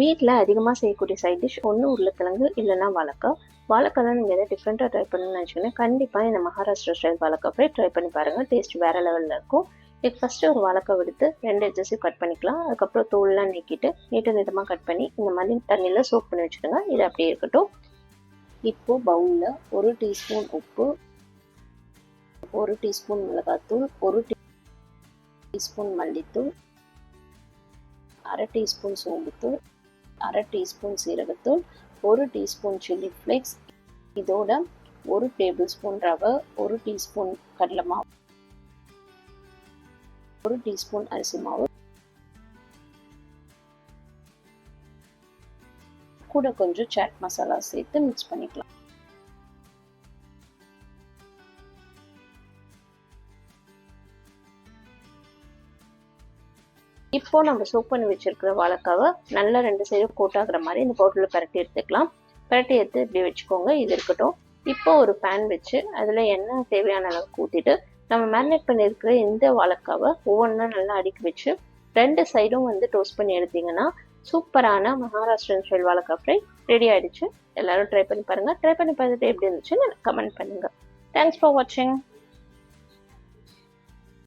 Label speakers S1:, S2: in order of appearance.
S1: வீட்டில் அதிகமாக செய்யக்கூடிய சைட் டிஷ் ஒன்று உருளைக்கிழங்கு இல்லைன்னா வாழைக்காய் வாழைக்காய் நீங்கள் எதாவது டிஃப்ரெண்ட்டாக ட்ரை பண்ணணும்னு நினச்சிங்கன்னா கண்டிப்பாக இந்த மகாராஷ்டிரா ஸ்டைல் வாழைக்காய் ஃப்ரை ட்ரை பண்ணி பாருங்கள் டேஸ்ட் வேறு லெவலில் இருக்கும். இதுக்கு ஃபஸ்ட்டு ஒரு வாழைக்காய் எடுத்து ரெண்டு எட்ஜஸையும் கட் பண்ணிக்கலாம். அதுக்கப்புறம் தோல்லாம் நீக்கிட்டு நீட்டு நீட்டமாக கட் பண்ணி இந்த மாதிரி தண்ணியில் சோப் பண்ணி வச்சுக்கோங்க. இது அப்படியே இருக்கட்டும். இப்போது பவுலில் ஒரு டீஸ்பூன் உப்பு ஒரு டீஸ்பூன் மிளகாத்தூள் ஒரு டீஸ்பூன் மல்லித்தூள் அரை டீஸ்பூன் சோம்புத்தூள் அரை டீஸ்பூன் சீரகத்தூள் ஒரு டீஸ்பூன் சில்லி ஃப்ளேக்ஸ் இதோட ஒரு டேபிள் ஸ்பூன் ரவை ஒரு டீஸ்பூன் கடலை மாவு ஒரு டீஸ்பூன் அரிசி மாவு. கூட கொஞ்சம் சாட் மசாலா சேர்த்து மிக்ஸ் பண்ணிக்கலாம். இப்போ நம்ம சூப் பண்ணி வச்சிருக்கிற வாழைக்காவை நல்லா ரெண்டு சைடும் கூட்டாகிற மாதிரி இந்த பவுடரில் பரட்டி எடுத்துக்கலாம். பரட்டி எடுத்து இப்படி வச்சுக்கோங்க. இது இருக்கட்டும். இப்போ ஒரு பேன் வச்சு அதில் எண்ணெய் தேவையான அளவுக்கு ஊற்றிட்டு நம்ம மேரினேட் பண்ணியிருக்கிற இந்த வாழைக்காவை ஒவ்வொன்றா நல்லா அடுக்கி வச்சு ரெண்டு சைடும் வந்து டோஸ்ட் பண்ணி எடுத்தீங்கன்னா சூப்பரான மகாராஷ்டிரன் ஸ்டைல் வாழைக்காய் ஃப்ரை ரெடி ஆகிடுச்சு எல்லாரும் ட்ரை பண்ணி பாருங்கள் ட்ரை பண்ணி பார்த்துட்டு எப்படி இருந்துச்சுன்னு கமெண்ட் பண்ணுங்கள் தேங்க்ஸ் ஃபார் வாட்சிங்